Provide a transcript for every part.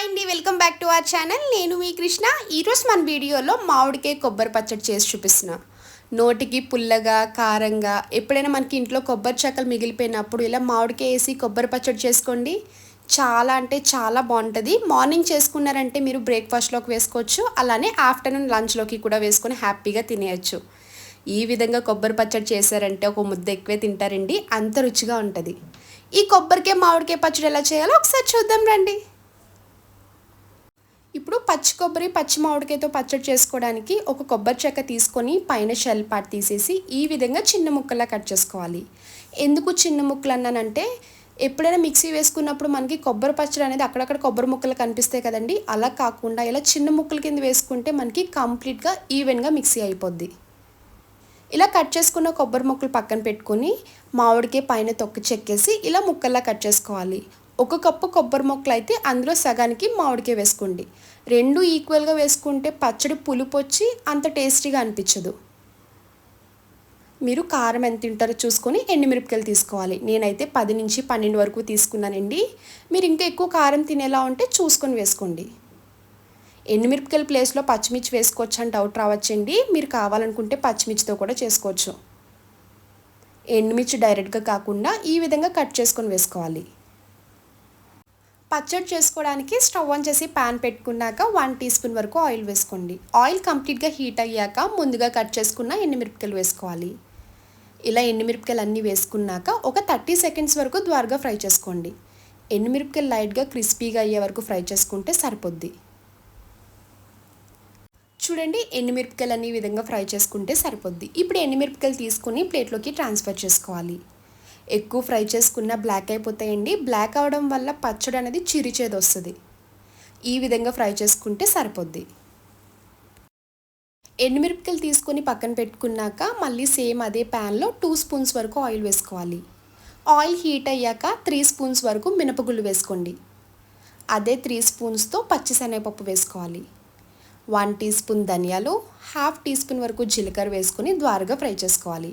Hi అండి welcome back to our channel. నేను మీ కృష్ణ. ఈరోజు మన వీడియోలో మామిడికాయ కొబ్బరి పచ్చడి చేసి చూపిస్తున్నా. నోటికి పుల్లగా కారంగా ఎప్పుడైనా మనకి ఇంట్లో కొబ్బరి చెక్కలు మిగిలిపోయినప్పుడు ఇలా మామిడికాయ వేసి కొబ్బరి పచ్చడి చేసుకోండి. చాలా అంటే చాలా బాగుంటుంది. మార్నింగ్ చేసుకున్నారంటే మీరు బ్రేక్ఫాస్ట్లోకి వేసుకోవచ్చు. అలానే ఆఫ్టర్నూన్ లంచ్లోకి కూడా వేసుకొని హ్యాపీగా తినేయచ్చు. ఈ విధంగా కొబ్బరి పచ్చడి చేశారంటే ఒక ముద్ద ఎక్కువే తింటారండి. అంత రుచిగా ఉంటుంది. ఈ కొబ్బరికాయ మామిడికాయ పచ్చడి ఎలా చేయాలో ఒకసారి చూద్దాం రండి. ఇప్పుడు పచ్చి కొబ్బరి పచ్చి మామిడికాయతో పచ్చడి చేసుకోవడానికి ఒక కొబ్బరి చెక్క తీసుకొని పైన షెల్ పార్ట్ తీసేసి ఈ విధంగా చిన్న ముక్కలా కట్ చేసుకోవాలి. ఎందుకు చిన్న ముక్కలు అన్నానంటే ఎప్పుడైనా మిక్సీ వేసుకున్నప్పుడు మనకి కొబ్బరి పచ్చడి అనేది అక్కడక్కడ కొబ్బరి ముక్కలు కనిపిస్తాయి కదండి. అలా కాకుండా ఇలా చిన్న ముక్కల కింద వేసుకుంటే మనకి కంప్లీట్గా ఈవెన్గా మిక్సీ అయిపోద్ది. ఇలా కట్ చేసుకున్న కొబ్బరి ముక్కలు పక్కన పెట్టుకొని మామిడికాయ పైన తొక్కి చెక్కేసి ఇలా ముక్కల్లా కట్ చేసుకోవాలి. ఒక కప్పు కొబ్బరి ముక్కలు అయితే అందులో సగానికి మామిడికాయ వేసుకోండి. రెండు ఈక్వల్గా వేసుకుంటే పచ్చడి పులుపు వచ్చి అంత టేస్టీగా అనిపించదు. మీరు కారం ఎంత తింటారో చూసుకొని ఎండుమిరపకాయలు తీసుకోవాలి. నేనైతే పది నుంచి పన్నెండు వరకు తీసుకున్నానండి. మీరు ఇంకా ఎక్కువ కారం తినేలా ఉంటే చూసుకొని వేసుకోండి. ఎండుమిరపకాయల ప్లేస్లో పచ్చిమిర్చి వేసుకోవచ్చు అని డౌట్ రావచ్చండి. మీరు కావాలనుకుంటే పచ్చిమిర్చితో కూడా చేసుకోవచ్చు. ఎండుమిర్చి డైరెక్ట్గా కాకుండా ఈ విధంగా కట్ చేసుకొని వేసుకోవాలి. పచ్చడి చేసుకోవడానికి స్టవ్ ఆన్ చేసి ప్యాన్ పెట్టుకున్నాక వన్ టీ స్పూన్ వరకు ఆయిల్ వేసుకోండి. ఆయిల్ కంప్లీట్గా హీట్ అయ్యాక ముందుగా కట్ చేసుకున్న ఎండుమిరపకాయలు వేసుకోవాలి. ఇలా ఎండుమిరపకాయలు అన్నీ వేసుకున్నాక ఒక థర్టీ సెకండ్స్ వరకు ద్వారగా ఫ్రై చేసుకోండి. ఎండుమిరపకాయలు లైట్గా క్రిస్పీగా అయ్యే వరకు ఫ్రై చేసుకుంటే సరిపోద్ది. చూడండి ఎండుమిరపకాయలు అన్ని విధంగా ఫ్రై చేసుకుంటే సరిపోద్ది. ఇప్పుడు ఎండుమిరపకాయలు తీసుకొని ప్లేట్లోకి ట్రాన్స్ఫర్ చేసుకోవాలి. ఎక్కువ ఫ్రై చేసుకున్న బ్లాక్ అయిపోతాయండి. బ్లాక్ అవడం వల్ల పచ్చడి అనేది చిరిచేది వస్తుంది. ఈ విధంగా ఫ్రై చేసుకుంటే సరిపోద్ది. ఎండుమిరపకాయలు తీసుకొని పక్కన పెట్టుకున్నాక మళ్ళీ సేమ్ అదే ప్యాన్లో టూ స్పూన్స్ వరకు ఆయిల్ వేసుకోవాలి. ఆయిల్ హీట్ అయ్యాక త్రీ స్పూన్స్ వరకు మినపగుళ్ళు వేసుకోండి. అదే త్రీ స్పూన్స్తో పచ్చిశనగపప్పు వేసుకోవాలి. వన్ టీ స్పూన్ ధనియాలు హాఫ్ టీ స్పూన్ వరకు జీలకర్ర వేసుకొని ద్వారగా ఫ్రై చేసుకోవాలి.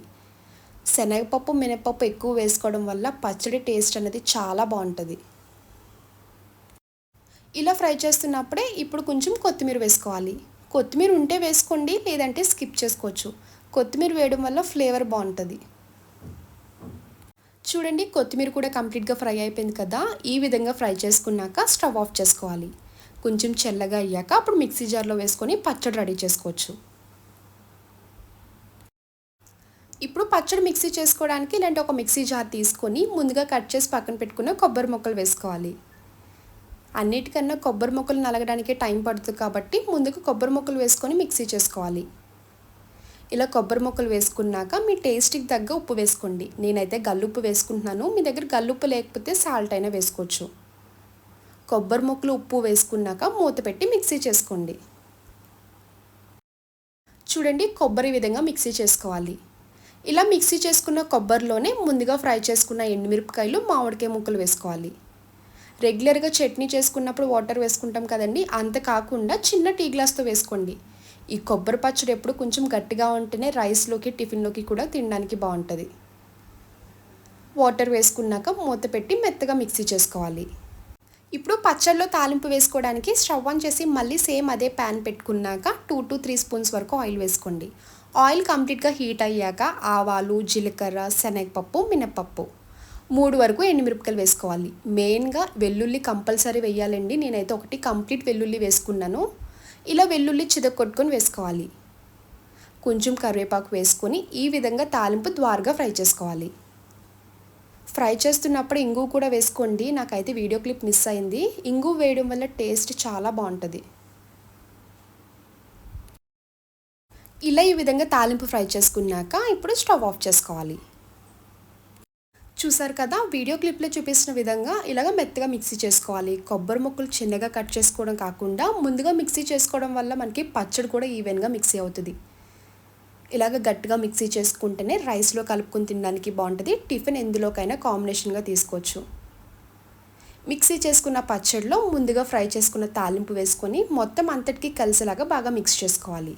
శనగపప్పు మినపప్పు ఎక్కువ వేసుకోవడం వల్ల పచ్చడి టేస్ట్ అనేది చాలా బాగుంటుంది. ఇలా ఫ్రై చేస్తున్నప్పుడే ఇప్పుడు కొంచెం కొత్తిమీర వేసుకోవాలి. కొత్తిమీర ఉంటే వేసుకోండి లేదంటే స్కిప్ చేసుకోవచ్చు. కొత్తిమీర వేయడం వల్ల ఫ్లేవర్ బాగుంటుంది. చూడండి కొత్తిమీర కూడా కంప్లీట్గా ఫ్రై అయిపోయింది కదా ఈ విధంగా ఫ్రై చేసుకున్నాక స్టవ్ ఆఫ్ చేసుకోవాలి. కొంచెం చల్లగా అయ్యాక అప్పుడు మిక్సీ జార్లో వేసుకొని పచ్చడి రెడీ చేసుకోవచ్చు. ఇప్పుడు పచ్చడి మిక్సీ చేసుకోవడానికి ఇలాంటి ఒక మిక్సీ జార్ తీసుకొని ముందుగా కట్ చేసి పక్కన పెట్టుకున్న కొబ్బరి ముక్కలు వేసుకోవాలి. అన్నిటికన్నా కొబ్బరి మొక్కలు నలగడానికి టైం పడుతుంది కాబట్టి ముందుగా కొబ్బరి ముక్కలు వేసుకొని మిక్సీ చేసుకోవాలి. ఇలా కొబ్బరి మొక్కలు వేసుకున్నాక మీ టేస్ట్కి తగ్గ ఉప్పు వేసుకోండి. నేనైతే గల్లుప్పు వేసుకుంటున్నాను. మీ దగ్గర గల్లుప్పు లేకపోతే సాల్ట్ అయినా వేసుకోవచ్చు. కొబ్బరి ముక్కలు ఉప్పు వేసుకున్నాక మూత పెట్టి మిక్సీ చేసుకోండి. చూడండి కొబ్బరి విధంగా మిక్సీ చేసుకోవాలి. ఇలా మిక్సీ చేసుకున్న కొబ్బరిలోనే ముందుగా ఫ్రై చేసుకున్న ఎండుమిరపకాయలు మామిడికాయ ముక్కలు వేసుకోవాలి. రెగ్యులర్గా చట్నీ చేసుకున్నప్పుడు వాటర్ వేసుకుంటాం కదండి అంత కాకుండా చిన్న టీ గ్లాస్తో వేసుకోండి. ఈ కొబ్బరి పచ్చడి ఎప్పుడు కొంచెం గట్టిగా ఉంటేనే రైస్లోకి టిఫిన్లోకి కూడా తినడానికి బాగుంటుంది. వాటర్ వేసుకున్నాక మూత పెట్టి మెత్తగా మిక్సీ చేసుకోవాలి. ఇప్పుడు పచ్చళ్ళలో తాలింపు వేసుకోవడానికి స్టవ్ ఆన్ చేసి మళ్ళీ సేమ్ అదే ప్యాన్ పెట్టుకున్నాక టూ టు త్రీ స్పూన్స్ వరకు ఆయిల్ వేసుకోండి. ఆయిల్ కంప్లీట్గా హీట్ అయ్యాక ఆవాలు జీలకర్ర శనగపప్పు మినపప్పు. మూడు వరకు ఎండుమిరపకాయలు వేసుకోవాలి. మెయిన్గా వెల్లుల్లి కంపల్సరీ వేయాలండి. నేనైతే ఒకటి కంప్లీట్ వెల్లుల్లి వేసుకున్నాను. ఇలా వెల్లుల్లి చిదకొట్టుకొని వేసుకోవాలి. కొంచెం కరివేపాకు వేసుకొని ఈ విధంగా తాలింపు ద్వారగా ఫ్రై చేసుకోవాలి. ఫ్రై చేస్తున్నప్పుడు ఇంగు కూడా వేసుకోండి. నాకైతే వీడియో క్లిప్ మిస్ అయింది. ఇంగు వేయడం వల్ల టేస్ట్ చాలా బాగుంటుంది. ఇలా ఈ విధంగా తాలింపు ఫ్రై చేసుకున్నాక ఇప్పుడు స్టవ్ ఆఫ్ చేసుకోవాలి. చూసారు కదా వీడియో క్లిప్లో చూపిస్తున్న విధంగా ఇలాగ మెత్తగా మిక్సీ చేసుకోవాలి. కొబ్బరి ముక్కలు చిన్నగా కట్ చేసుకోవడం కాకుండా ముందుగా మిక్సీ చేసుకోవడం వల్ల మనకి పచ్చడి కూడా ఈవెన్గా మిక్సీ అవుతుంది. ఇలాగ గట్టిగా మిక్సీ చేసుకుంటేనే రైస్లో కలుపుకొని తినడానికి బాగుంటుంది. టిఫిన్ ఎందులోకైనా కాంబినేషన్గా తీసుకోవచ్చు. మిక్సీ చేసుకున్న పచ్చడిలో ముందుగా ఫ్రై చేసుకున్న తాలింపు వేసుకొని మొత్తం అంతటికి కలిసేలాగా బాగా మిక్స్ చేసుకోవాలి.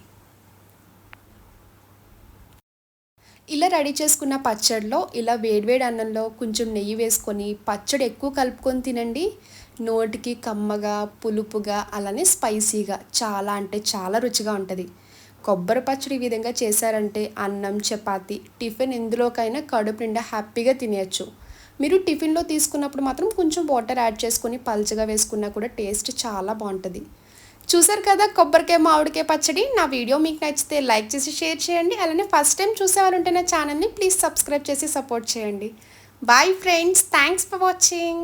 ఇలా రెడీ చేసుకున్న పచ్చడిలో ఇలా వేడివేడి అన్నంలో కొంచెం నెయ్యి వేసుకొని పచ్చడి ఎక్కువ కలుపుకొని తినండి. నోటికి కమ్మగా పులుపుగా అలానే స్పైసీగా చాలా అంటే చాలా రుచిగా ఉంటుంది. కొబ్బరి పచ్చడి ఈ విధంగా చేశారంటే అన్నం చపాతి టిఫిన్ ఎందులోకైనా కడుపు నిండా హ్యాపీగా తినేయచ్చు. మీరు టిఫిన్లో తీసుకున్నప్పుడు మాత్రం కొంచెం వాటర్ యాడ్ చేసుకొని పల్చగా వేసుకున్నా కూడా టేస్ట్ చాలా బాగుంటుంది. చూసారు కదా కొబ్బరికాయ మామిడికాయ పచ్చడి. నా వీడియో మీకు నచ్చితే లైక్ చేసి షేర్ చేయండి. అలానే ఫస్ట్ టైం చూసేవారుంటే నా ఛానల్ని ప్లీజ్ సబ్స్క్రైబ్ చేసి సపోర్ట్ చేయండి. Bye friends thanks for watching